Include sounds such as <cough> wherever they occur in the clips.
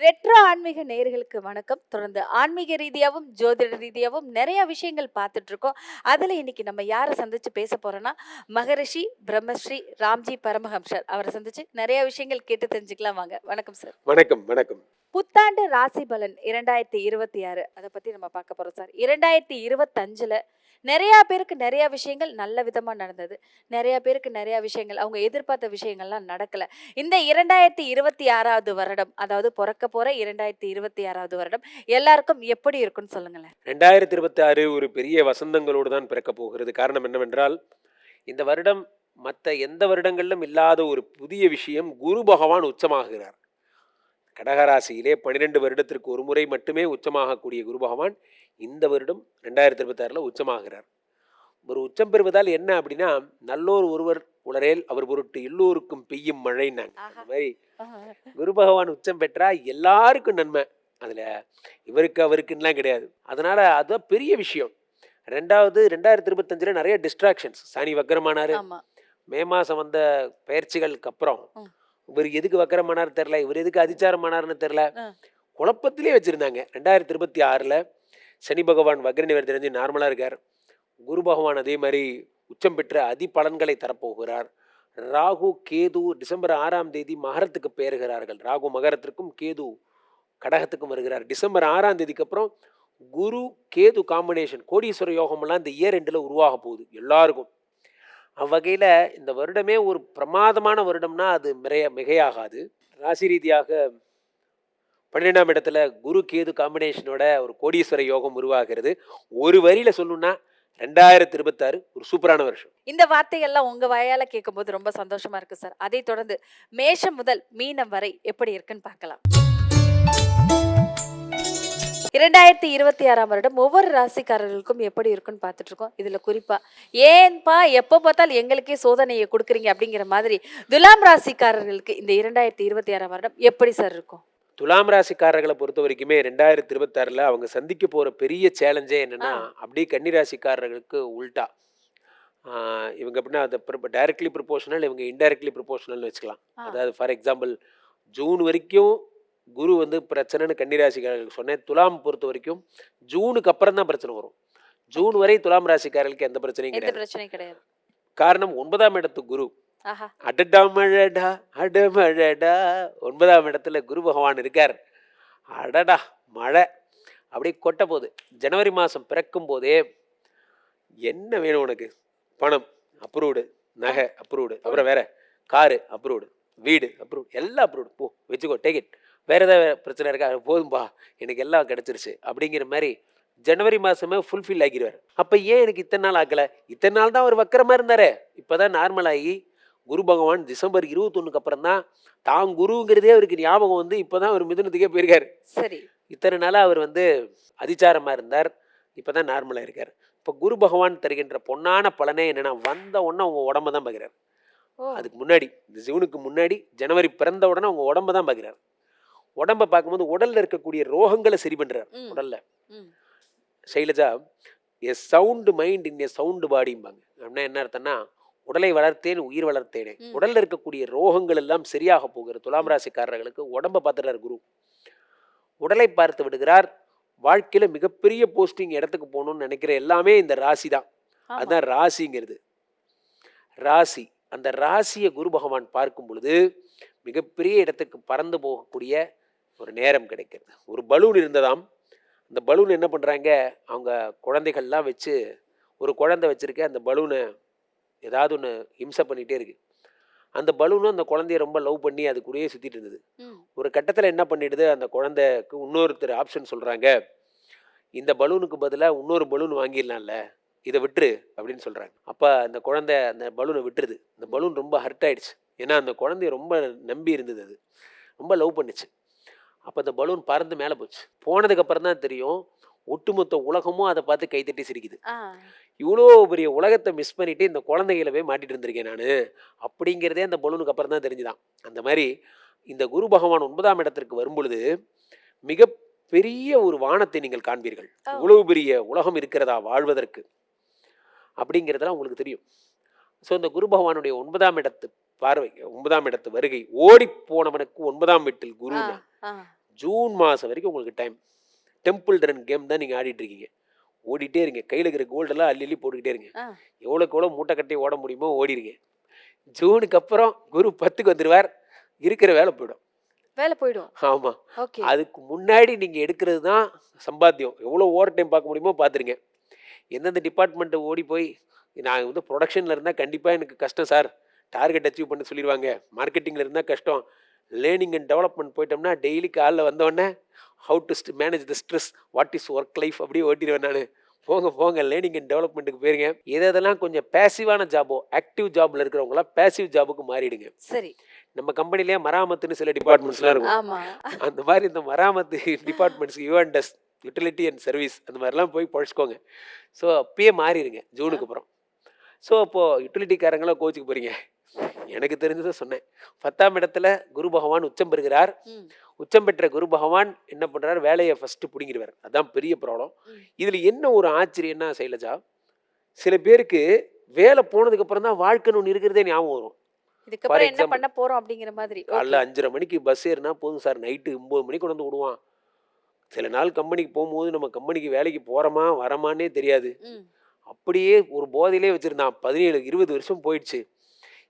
Retro ஆன்மீக நேயர்களுக்கு வணக்கம். தொடர்ந்து ஆன்மீக ரீதியாகவும் ஜோதிட ரீதியாகவும் நிறைய விஷயங்கள் பார்த்துட்டு இருக்கோம் அதில் இன்னைக்கு நம்ம யாரை சந்திச்சு பேச போறோம்னா மகரிஷி பிரம்மஸ்ரீ ராம்ஜி பரமஹம்சர் அவரை சந்திச்சு நிறைய விஷயங்கள் கேட்டு தெரிஞ்சுக்கலாம் வாங்க. வணக்கம் சார். வணக்கம் வணக்கம். புத்தாண்டு ராசி பலன் இரண்டாயிரத்தி இருபத்தி ஆறு. அதை பத்தி நம்ம பார்க்க போறோம் சார். இரண்டாயிரத்தி இருபத்தஞ்சுல நிறைய பேருக்கு நிறைய விஷயங்கள் நல்ல விதமா நடந்தது. நிறைய பேருக்கு நிறைய விஷயங்கள் அவங்க எதிர்பார்த்த விஷயங்கள்லாம் நடக்கல. இந்த இரண்டாயிரத்தி இருபத்தி ஆறாவது வருடம் அதாவது பிறக்க போற இரண்டாயிரத்தி இருபத்தி ஆறாவது வருடம் எல்லாருக்கும் எப்படி இருக்கும்னு சொல்லுங்களேன். ரெண்டாயிரத்தி இருபத்தி ஆறு ஒரு பெரிய வசந்தங்களோடு தான் பிறக்க போகிறது. காரணம் என்னவென்றால் இந்த வருடம் மற்ற எந்த வருடங்களிலும் இல்லாத ஒரு புதிய விஷயம் குரு பகவான் உச்சமாகிறார் கடகராசியிலே பன்னிரெண்டு வருடத்திற்கு ஒரு முறை மட்டுமே உச்சமாகக்கூடிய குரு பகவான் இந்த வருடம் ரெண்டாயிரத்தி இருபத்தாறில் உச்சமாகிறார். ஒரு உச்சம் பெறுவதால் என்ன அப்படின்னா நல்லோர் ஒருவர் உளரேல் அவர் பொருட்டு எல்லோருக்கும் பெய்யும் மழைன்னாங்க. அந்த. மாதிரி குரு பகவான் உச்சம் பெற்றா எல்லாருக்கும் நன்மை. அதில் இவருக்கு அவருக்குன்னெலாம் கிடையாது. அதனால் அதுதான் பெரிய விஷயம். ரெண்டாவது ரெண்டாயிரத்தி இருபத்தஞ்சில் நிறைய டிஸ்ட்ராக்ஷன்ஸ் சனி வக்கரமானார். மே மாதம் வந்த பயிற்சிகளுக்கு அப்புறம். இவர் எதுக்கு வக்கரமானார் தெரில இவர் எதுக்கு அதிச்சாரமானார்னு தெரில. குழப்பத்திலே வச்சுருந்தாங்க. ரெண்டாயிரத்தி இருபத்தி ஆறில் சனி பகவான் வக்ர நிவர் தெரிஞ்சு நார்மலாக இருக்கார். குரு பகவான் அதே மாதிரி உச்சம் பெற்ற அதி பலன்களை தரப்போகிறார். ராகு கேது டிசம்பர் ஆறாம் தேதி மகரத்துக்கு பெயர்கிறார்கள் ராகு மகரத்திற்கும் கேது கடகத்துக்கும் வருகிறார். டிசம்பர் ஆறாம் தேதிக்கு அப்புறம் குரு கேது காம்பினேஷன் கோடீஸ்வர யோகமெல்லாம் இந்த இயர் ரெண்டில் உருவாக போகுது. எல்லாருக்கும். அவ்வகையில் இந்த வருடமே ஒரு பிரமாதமான வருடம்னா அது மிகைய மிகையாகாது. ராசி ரீதியாக பன்னிரெண்டாம் இடத்துல குரு கேது காம்பினேஷனோட ஒரு கோடீஸ்வர யோகம் உருவாகிறது. ஒரு வரியில் சொல்லணும்னா ரெண்டாயிரத்தி இருபத்தாறு ஒரு சூப்பரான வருஷம். இந்த வார்த்தையெல்லாம் உங்க வாயால கேட்கும்போது ரொம்ப சந்தோஷமா இருக்கு சார். அதை தொடர்ந்து மேஷம் முதல் மீனம் வரை எப்படி இருக்குன்னு பார்க்கலாம். இரண்டாயிரத்தி இருபத்தி ஆறாம் வருடம் ஒவ்வொரு ராசிக்காரர்களுக்கும் எப்படி இருக்குன்னு பார்த்துட்டு இருக்கோம் இதுல குறிப்பா ஏன்பா எப்போ பார்த்தாலும் எங்களுக்கே சோதனையை கொடுக்குறீங்க அப்படிங்கிற மாதிரி துலாம் ராசிக்காரர்களுக்கு இந்த இரண்டாயிரத்தி இருபத்தி ஆறாம் வருடம் எப்படி சார் இருக்கும் துலாம் ராசிக்காரர்களை பொறுத்த வரைக்குமே ரெண்டாயிரத்தி இருபத்தாறில் அவங்க சந்திக்க போகிற பெரிய சேலஞ்சே என்னென்னா. அப்படியே கன்னி ராசிக்காரர்களுக்கு உல்ட்டா இவங்க எப்படின்னா அதை டைரக்ட்லி ப்ரொபோஷனல் இவங்க இன்டைரக்ட்லி ப்ரொபோஷனல்னு வச்சுக்கலாம். அதாவது ஃபார் எக்ஸாம்பிள் ஜூன் வரைக்கும் குரு வந்து பிரச்சனைன்னு கன்னிராசிக்காரர்களுக்கு சொன்னேன். துலாம் பொறுத்த வரைக்கும் ஜூனுக்கு அப்புறம் தான் பிரச்சனை வரும். ஜூன் வரை துலாம் ராசிக்காரர்களுக்கு எந்த பிரச்சனையும் கிடையாது. காரணம் ஒன்பதாம் இடத்து குரு. ஆஹா. அடடா மழடா அடமழடா. ஒன்பதாம் இடத்துல குரு பகவான் இருக்கார். அடடா மழை. அப்படியே கொட்ட போகுது. ஜனவரி மாதம் பிறக்கும் போதே என்ன வேணும் உனக்கு? பணம் அப்ரூவ்டு. நகை அப்ரூவ்டு. அப்புறம் வேற காரு அப்ரூவ்டு. வீடு அப்ரூவ் எல்லாம் அப்ரூவ்டு. போ வச்சுக்கோ டேக் இட் வேற ஏதாவது பிரச்சனை இருக்கா? போதும்பா எனக்கு எல்லாம் கிடச்சிருச்சு. அப்படிங்கிற மாதிரி ஜனவரி மாதமே ஃபுல்ஃபில் ஆகிடுவார் அப்போ ஏன் எனக்கு இத்தனை நாள் ஆகலை? இத்தனை நாள் தான் அவர் வக்கரமாக இருந்தாரே. இப்போ தான் நார்மல் ஆகி குரு பகவான் டிசம்பர் இருபத்தொன்னுக்கு அப்புறம் தான் தான் குருங்கிறதே அவருக்கு ஞாபகம் வந்து இப்போ தான் அவர் மிதுனத்துக்கே போயிருக்காரு. சரி. இத்தனை நாளாக அவர் வந்து அதிச்சாரமாக இருந்தார். இப்போ தான் நார்மலாக இருக்கார். இப்போ குரு பகவான் தருகின்ற பொன்னான பலனே என்னென்னா வந்த உடனே அவங்க உடம்ப தான் பார்க்குறாரு அதுக்கு முன்னாடி இந்த ஜூனுக்கு முன்னாடி ஜனவரி பிறந்த உடனே அவங்க உடம்ப தான் பார்க்குறாரு உடம்ப பார்க்கும்போது உடல்ல இருக்கக்கூடிய ரோகங்களை சரி பண்ணுறார் ம். உடல்ல. Shailaja a sound mind in a sound பாடிம்பாங்க. அப்படின்னா என்ன அர்த்தம்னா உடலை வளர்த்தேன் உயிர் வளர்த்தேனே. உடல்ல இருக்கக்கூடிய ரோகங்கள் எல்லாம் சரியாக போகிறது. துலாம் ராசிக்காரர்களுக்கு உடம்ப பார்த்துறாரு குரு. உடலை பார்த்து விடுகிறார். வாழ்க்கையில மிகப்பெரிய போஸ்டிங் இடத்துக்கு போகணும்னு நினைக்கிற எல்லாமே இந்த ராசி தான். அதுதான் ராசிங்கிறது. ராசி அந்த ராசியை குரு பகவான் பார்க்கும் பொழுது மிகப்பெரிய இடத்துக்கு பறந்து போகக்கூடிய ஒரு நேரம் கிடைக்கிறது. ஒரு பலூன் இருந்ததாம். அந்த பலூன் என்ன பண்ணுறாங்க அவங்க குழந்தைகள்லாம் வச்சு ஒரு குழந்தை வச்சுருக்க அந்த பலூனை ஏதாவது ஒன்று ஹிம்சை பண்ணிகிட்டே இருக்கு. அந்த பலூனும் அந்த குழந்தைய ரொம்ப லவ் பண்ணி அது கூடயே சுற்றிட்டு இருந்தது ஒரு கட்டத்தில் என்ன பண்ணிடுது? அந்த குழந்தைக்கு இன்னொருத்தர் ஆப்ஷன் சொல்கிறாங்க இந்த பலூனுக்கு பதிலாக இன்னொரு பலூன் வாங்கிடலாம்ல இதை விட்டுரு அப்படின்னு சொல்கிறாங்க அப்போ அந்த குழந்தை அந்த பலூனை விட்டுருது. அந்த பலூன் ரொம்ப ஹர்ட் ஆயிடுச்சு. ஏன்னா அந்த குழந்தைய ரொம்ப நம்பி இருந்தது அது. ரொம்ப லவ் பண்ணுச்சு. அப்போ அந்த பலூன் பறந்து மேலே போச்சு. போனதுக்கு அப்புறம் தான் தெரியும் ஒட்டுமொத்த உலகமும் அதை பார்த்து கைத்தட்டி சிரிக்குது. இவ்வளோ பெரிய உலகத்தை மிஸ் பண்ணிட்டு இந்த குழந்தைகளை போய் மாட்டிட்டு இருந்திருக்கேன் நான். அப்படிங்கிறதே அந்த பலூனுக்கு அப்புறம் தான் தெரிஞ்சுதான். அந்த மாதிரி இந்த குரு பகவான் ஒன்பதாம் இடத்திற்கு வரும்பொழுது மிக பெரிய ஒரு வானத்தை நீங்கள் காண்பீர்கள். இவ்வளவு பெரிய உலகம் இருக்கிறதா வாழ்வதற்கு? அப்படிங்கிறதெல்லாம் உங்களுக்கு தெரியும். ஸோ இந்த குரு பகவானுடைய ஒன்பதாம் இடத்து பார்வை ஒன்பதாம் இடத்து வருகை ஓடி போனவனுக்கு ஒன்பதாம் வீட்டில் குரு. ஜூன் மாதம் வரைக்கும் உங்களுக்கு டைம் டெம்பிள் ரன் கேம் தான் நீங்கள் ஆடிட்டு இருக்கீங்க. ஓடிட்டே இருங்க. கையில் இருக்கிற கோல்டெல்லாம் அள்ளி அள்ளி போட்டுக்கிட்டே இருங்க. எவ்வளோக்கு எவ்வளோ மூட்டை கட்டி ஓட முடியுமோ ஓடிடுங்க ஜூனுக்கு அப்புறம் குரு பத்துக்கு வந்துடுவார் இருக்கிற வேலை போயிடும். வேலை போயிடும். ஆமாம் ஓகே. அதுக்கு முன்னாடி நீங்கள் எடுக்கிறது தான் சம்பாத்தியம். எவ்வளோ ஓவர் டைம் பார்க்க முடியுமோ பார்த்துருங்க. எந்தெந்த டிபார்ட்மெண்ட்டை ஓடி போய் நான் வந்து ப்ரொடக்ஷனில் இருந்தால் கண்டிப்பாக எனக்கு கஷ்டம் சார் டார்கெட் அச்சீவ் பண்ண சொல்லிடுவாங்க. மார்க்கெட்டிங்கில் இருந்தால் கஷ்டம். லேர்னிங் அண்ட் டெவலப்மெண்ட் போயிட்டோம்னா டெய்லி காலைல வந்தோடனே how to manage the stress what is work life அப்படியே ஓட்டிடுவேன் நான். போங்க போங்க லேர்னிங் அண்ட் டெவலப்மெண்ட்டுக்கு போயிருங்க. எது எதெல்லாம் கொஞ்சம் பேசிவான ஜாபோ ஆக்டிவ் ஜாப்ல இருக்கிறவங்களாம் பேசிவ் ஜாபுக்கு மாறிடுங்க. சரி. நம்ம கம்பெனிலேயே மராமத்துன்னு சில டிபார்ட்மெண்ட்ஸ்லாம் இருக்கும். அந்த மாதிரி இந்த மராமத்து டிபார்ட்மெண்ட்ஸ் யூஎன்டஸ் யூட்டிலிட்டி அண்ட் சர்வீஸ் அந்த மாதிரிலாம் போய் பழச்சிக்கோங்க. ஸோ அப்பயே மாறிடுங்க ஜூனுக்கு அப்புறம். ஸோ அப்போது யூட்டிலிட்டிக்காரங்களாம் கோச்சுக்கு போகிறீங்க எனக்கு தெரிஞ்சதை சொன்னேன். பத்தாம் இடத்துல குரு பகவான் உச்சம் பெறுகிறார். உச்சம் பெற்ற குரு பகவான் என்ன பண்ணுறார் வேலையை ஃபஸ்ட்டு பிடிங்கிடுவார். அதான் பெரிய ப்ராப்ளம். இதில் என்ன ஒரு ஆச்சரியம்னா சைலஜா சில பேருக்கு வேலை போனதுக்கு அப்புறம் தான் வாழ்க்கைன்னு ஒன்று இருக்கிறதே ஞாபகம் வரும். இதுக்கப்புறம் என்ன பண்ண போறோம் அப்படிங்கிற மாதிரி. காலைல அஞ்சரை மணிக்கு பஸ் ஏறினா போதும் சார் நைட்டு ஒம்பது மணிக்கு கொண்டு வந்து விடுவான். சில நாள் கம்பெனிக்கு போகும்போது நம்ம கம்பெனிக்கு வேலைக்கு போகிறோமா வரமானே தெரியாது. அப்படியே ஒரு போதையிலே வச்சுருந்தான். பதினேழு இருபது வருஷம் போயிடுச்சு.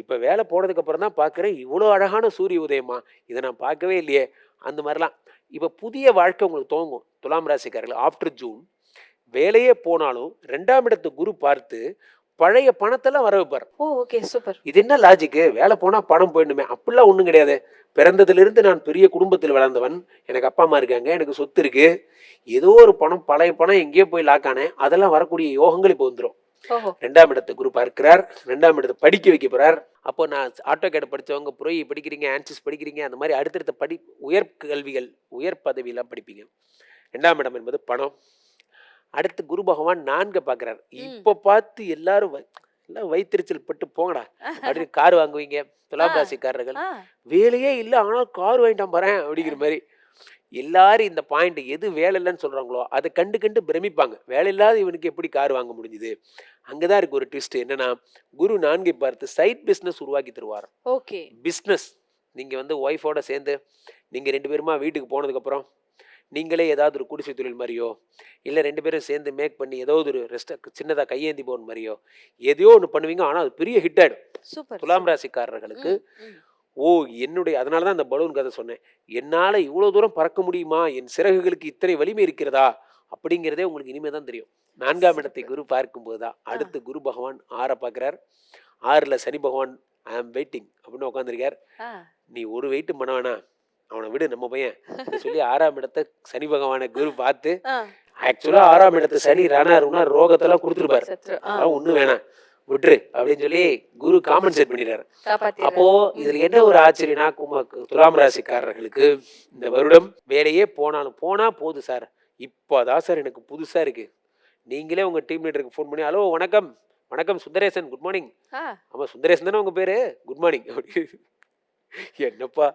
இப்போ வேலை போனதுக்கு அப்புறம் தான் பார்க்குறேன் இவ்வளோ அழகான சூரிய உதயமா? இதை நான் பார்க்கவே இல்லையே. அந்த மாதிரிலாம். இப்போ புதிய வாழ்க்கை உங்களுக்கு துவங்கும். துலாம் ராசிக்காரர்கள் ஆஃப்டர் ஜூன் வேலையே போனாலும் ரெண்டாம் இடத்து குரு பார்த்து பழைய பணத்தெல்லாம் வர வைப்பார் ஓ ஓகே சூப்பர் இது என்ன லாஜிக்கு வேலை போனா பணம் போயிடணுமே. அப்படிலாம் ஒன்றும் கிடையாது. பிறந்ததிலிருந்து நான் பெரிய குடும்பத்தில் வளர்ந்தவன். எனக்கு அப்பா அம்மா இருக்காங்க எனக்கு சொத்து இருக்கு. ஏதோ ஒரு பணம் பழைய பணம் எங்கேயோ போய் லாக்கானே அதெல்லாம் வரக்கூடிய யோகங்கள் இப்போ வந்துடும் ரெண்டாம் இடத்தை குரு பார்க்கிறார். ரெண்டாம் இடத்தை படிக்க வைக்க போறார். அப்போ நான் ஆட்டோ கேட் படிச்சவங்க புரோயி படிக்கிறீங்க ஆன்சஸ் படிக்கிறீங்க அந்த மாதிரி அடுத்தடுத்த படி உயர் கல்விகள் உயர் பதவியெல்லாம் படிப்பீங்க. ரெண்டாம் இடம் என்பது பணம். அடுத்து குரு பகவான் நான்கு பார்க்குறார். இப்போ பார்த்து எல்லாரும் எல்லாம் வைத்திருச்சல் பட்டு போங்கடா. அப்படின்னு <laughs> கார் வாங்குவீங்க துலாம் ஆ. ராசிக்காரர்கள் ஆ. வேலையே இல்லை ஆனால் கார் வாங்கிட்டான் பாறேன் அப்படிங்கிற மாதிரி. எல்லாரும் இந்த பாயிண்ட் எது வேலை இல்லைன்னு சொல்றாங்களோ அதை கண்டு கண்டு பிரமிப்பாங்க. வேலை இல்லாத இவனுக்கு எப்படி கார் வாங்க முடிஞ்சுது? அங்கதான் இருக்கு ஒரு ட்விஸ்ட் என்னன்னா குரு நான்கை பார்த்து சைட் பிஸ்னஸ் உருவாக்கி தருவார் ஓகே. பிஸ்னஸ் நீங்கள் வந்து ஒய்ஃபோட சேர்ந்து நீங்கள் ரெண்டு பேருமா வீட்டுக்கு போனதுக்கப்புறம் நீங்களே ஏதாவது ஒரு குடிசை தொழில் மாதிரியோ இல்லை ரெண்டு பேரும் சேர்ந்து மேக் பண்ணி ஏதாவது ஒரு ரெஸ்ட சின்னதாக கையேந்தி போன மாதிரியோ எதையோ ஒன்று பண்ணுவீங்க. ஆனால் அது பெரிய ஹிட் ஆகிடும் சூப்பர் துலாம் ராசிக்காரர்களுக்கு ஓ என்னுடைய அதனால தான் அந்த பலூன் கதை சொன்னேன். என்னால் இவ்வளோ தூரம் பறக்க முடியுமா? என் சிறகுகளுக்கு இத்தனை வலிமை இருக்கிறதா? அப்படிங்கிறதே உங்களுக்கு இனிமே தான் தெரியும். நான்காம் இடத்தை குரு பார்க்கும்போது தான் அடுத்து குரு பகவான் ஆறை பார்க்குறார். ஆறில் சனி பகவான் ஐ ஆம் வெயிட்டிங் அப்படின்னு உட்காந்துருக்கார் நீ ஒரு வெயிட்டும் பண்ண வேணாம். அவனை விடு நம்ம பையன். சொல்லி ஆறாம் இடத்தை சனி பகவானை குரு பார்த்து ஆக்சுவலாக ஆறாம் இடத்து சனி ராணாருன்னா ரோகத்தெல்லாம் கொடுத்துருப்பாரு. அதெல்லாம் ஒன்றும் வேணாம். விட்டுரு அப்படின்னு சொல்லி குரு காம்பன்சேட் பண்ணிடுறாரு. அப்போ இதுல என்ன ஒரு ஆச்சரியனா கும்ப துலாம் ராசிக்காரர்களுக்கு இந்த வருடம் வேலையே போனாலும் போனா போதும் சார். இப்போதான் சார் எனக்கு புதுசா இருக்கு. நீங்களே உங்க டீம் லீடருக்கு ஃபோன் பண்ணி ஹலோ வணக்கம். வணக்கம் சுந்தரேசன். குட் மார்னிங் ஆ. ஆமா சுந்தரேசன் தானே உங்க பேரு? குட் மார்னிங் அப்படி. என்னப்பா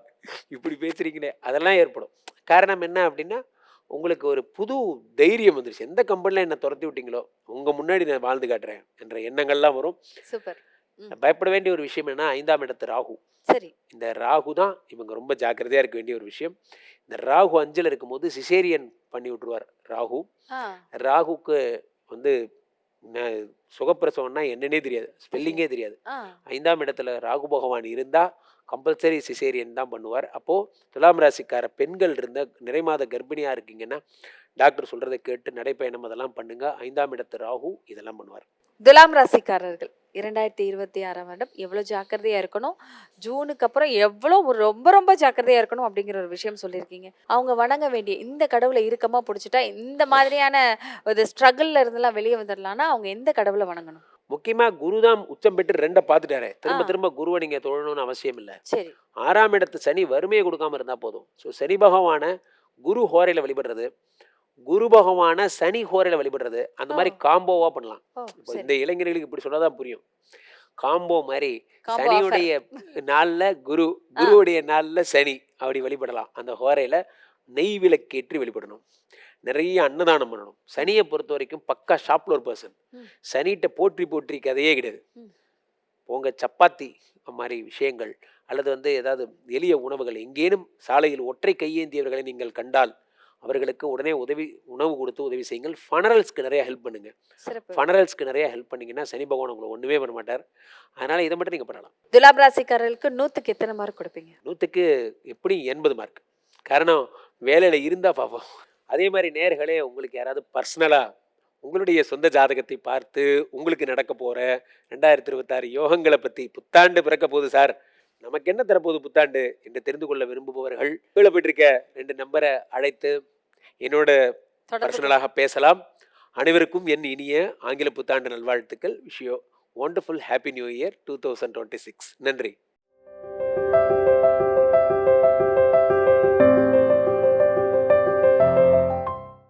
இப்படி பேசுறீங்களே? அதெல்லாம் ஏற்படும். காரணம் என்ன அப்படின்னா உங்களுக்கு ஒரு புது தைரியம் வந்துருச்சு. எந்த கம்பெனியில் என்ன துரத்தி விட்டீங்களோ உங்க முன்னாடி நான் வாழ்ந்து காட்டுறேன் என்ற எண்ணங்கள்லாம் வரும். சூப்பர் பயப்பட வேண்டிய ஒரு விஷயம் என்ன ஐந்தாம் இடத்து ராகு. சரி. இந்த ராகு தான் இவங்க ரொம்ப ஜாக்கிரதையாக இருக்க வேண்டிய ஒரு விஷயம். இந்த ராகு அஞ்சில் இருக்கும்போது சிசேரியன் பண்ணி விட்ருவார் ராகு. ராகுக்கு வந்து சுகப்பிரசவம்னா என்னன்னே தெரியாது. ஸ்பெல்லிங்கே தெரியாது. ஐந்தாம் இடத்துல ராகு பகவான் இருந்தால் கம்பல்சரி சிசேரியன் தான் பண்ணுவார். அப்போது துலாம் ராசிக்கார பெண்கள் இருந்த நிறைமாத கர்ப்பிணியாக இருக்கீங்கன்னா டாக்டர் சொல்கிறத கேட்டு நடைப்பயணம் அதெல்லாம் பண்ணுங்க. ஐந்தாம் இடத்து ராகு இதெல்லாம் பண்ணுவார். துலாம் ராசிக்காரர்கள். இரண்டாயிரத்தி இருபத்தி ஆறாம் வருடம் எவ்வளோ ஜாக்கிரதையா இருக்கணும்? ஜூனுக்கு அப்புறம் எவ்வளோ ஒரு ரொம்ப ரொம்ப ஜாக்கிரதையா இருக்கணும் அப்படிங்கிற ஒரு விஷயம் சொல்லியிருக்கீங்க. அவங்க வணங்க வேண்டிய இந்த கடவுளை இறுக்கமா பிடிச்சிட்டா இந்த மாதிரியான ஒரு ஸ்ட்ரகிள்ல இருந்தெல்லாம் வெளியே வந்துடலாம்னா அவங்க எந்த கடவுளை வணங்கணும்? முக்கியமாக குரு தான் உச்சம் பெற்று ரெண்டை பார்த்துட்டாரு திரும்ப. திரும்ப குருவை நீங்கள் தொழணும்னு அவசியம் இல்லை. சரி. ஆறாம் இடத்து சனி வறுமையை கொடுக்காம இருந்தால் போதும். ஸோ சனி பகவான குரு ஹோரையில் வழிபடுறது. குரு பகவான சனி ஹோரையில் வழிபடுறது. அந்த மாதிரி காம்போவாக பண்ணலாம். இந்த இளைஞர்களுக்கு இப்படி சொன்னாதான் புரியும். காம்போ மாதிரி. சனியுடைய நாளில் குரு குருவுடைய நாளில் சனி அப்படி வழிபடலாம். அந்த ஹோரையில் நெய் விளக்கேற்றி வழிபடணும். நிறைய அன்னதானம் பண்ணணும். சனியை பொறுத்த வரைக்கும் பக்கா ஷாப்ல ஒரு பர்சன். சனிகிட்ட போற்றி போற்றி கதையே கிடையாது. போங்க சப்பாத்தி மாதிரி விஷயங்கள் அல்லது வந்து ஏதாவது எளிய உணவுகள் எங்கேனும் சாலையில் ஒற்றை கையேந்தியவர்களை நீங்கள் கண்டால் அவர்களுக்கு உடனே உதவி உணவு கொடுத்து உதவி செய்யுங்கள். ஃபனரல்ஸ்க்கு நிறைய ஹெல்ப் பண்ணுங்க. சிறப்பு. ஃபனரல்ஸ்க்கு நிறைய ஹெல்ப் பண்ணீங்கன்னா சனி பகவான் உங்களை ஒன்றுமே பண்ண மாட்டார். அதனால் இதை மட்டும் நீங்கள் பண்ணலாம். துலாம் ராசிக்காரர்களுக்கு நூத்துக்கு எத்தனை மார்க் கொடுப்பீங்க? நூற்றுக்கு எப்படி? எண்பது மார்க் காரணம் வேலையில் இருந்தால் பார்ப்போம் அதே மாதிரி நேர்களே உங்களுக்கு யாராவது பர்சனலாக உங்களுடைய சொந்த ஜாதகத்தை பார்த்து உங்களுக்கு நடக்க போகிற ரெண்டாயிரத்தி இருபத்தாறு யோகங்களை பற்றி புத்தாண்டு பிறக்க போகுது சார். நமக்கு என்ன தரப்போகுது புத்தாண்டு என்று தெரிந்து கொள்ள விரும்புபவர்கள் கீழே போயிட்டிருக்க ரெண்டு நம்பரை அழைத்து என்னோட பர்சனலாக பேசலாம். அனைவருக்கும் என் இனிய ஆங்கில புத்தாண்டு நல்வாழ்த்துக்கள். விஷயம் wonderful happy new year two thousand twenty six நன்றி.